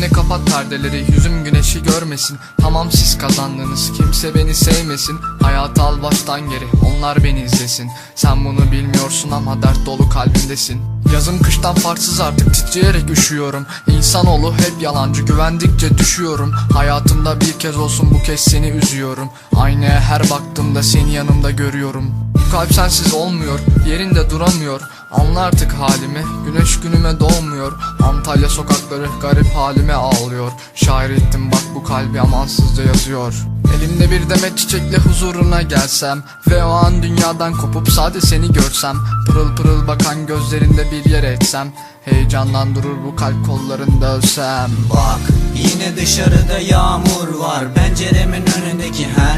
Anne kapat perdeleri yüzüm güneşi görmesin. Tamam siz kazandınız kimse beni sevmesin. Hayatı al baştan geri onlar beni izlesin. Sen bunu bilmiyorsun ama dert dolu kalbimdesin. Yazım kıştan farksız artık titreyerek üşüyorum. İnsanoğlu hep yalancı güvendikçe düşüyorum. Hayatımda bir kez olsun bu kez seni üzüyorum. Aynaya her baktığımda seni yanımda görüyorum. Bu kalp sensiz olmuyor yerinde duramıyor. Anla artık halimi güneş günüme doğmuyor Antalya sokakları garip halime ağlıyor. Şair ettim bak bu kalbi amansızca yazıyor. Elimde bir demet çiçekle huzuruna gelsem Ve o an dünyadan kopup sade seni görsem Pırıl pırıl bakan gözlerinde bir yere etsem Heyecandan durur bu kalp kollarında ölsem. Bak yine dışarıda yağmur var Penceremin önündeki her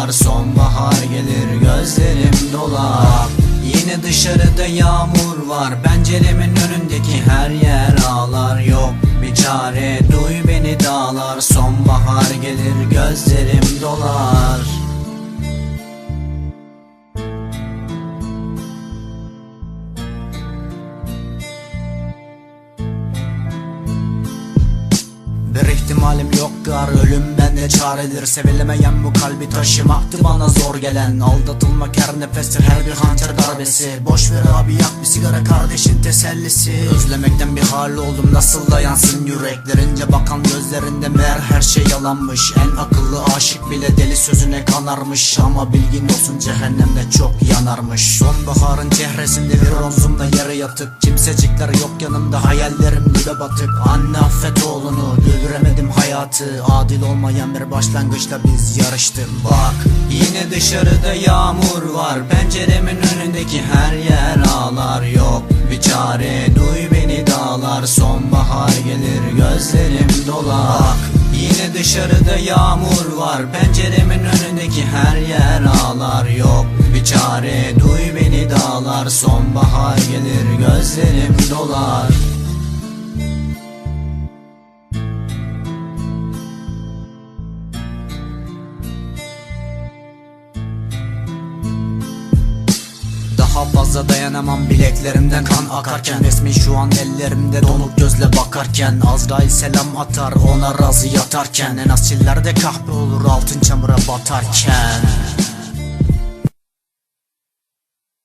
dağlar Sonbahar gelir gözlerim dolar. Yine dışarıda yağmur var Penceremin önündeki her yer ağlar. Yok bir çare duy beni dağlar. Sonbahar gelir gözlerim dolar. Bir ihtimalim yok gar ölüm bende çaredir? Sevilemeyen bu kalbi taşımaktı bana zor gelen. Aldatılmak her nefestir her bir hançer darbesi. Boş ver abi yak bir sigara kardeşin tesellisi. Özlemekten bir hal oldum nasıl dayansın yüreklerince bakan gözlerinde meğer her şey yalanmış. En akıllı aşık bile sözüne kanarmış Ama bilgin olsun cehennemde çok yanarmış. Sonbaharın çehresinde bir omzumda yere yatık Kimsecikler yok yanımda hayallerim dibe batık Anne affet oğlunu güldüremedim hayatı. Adil olmayan bir başlangıçta biz yarıştık. Bak yine dışarıda yağmur var Penceremin önündeki her yer ağlar. Yok bir çare duy beni dağlar Sonbahar gelir gözlerim dolar dışarıda yağmur var Penceremin önündeki her yer ağlar. Yok bir çare duy beni dağlar Sonbahar gelir gözlerim dolar Daha fazla dayanamam. Bileklerimden kan akarken Resmi şu an ellerimde donuk gözle bakarken. Azrail selam atar ona razı yatarken. En asillerde kahpe olur altın çamura batarken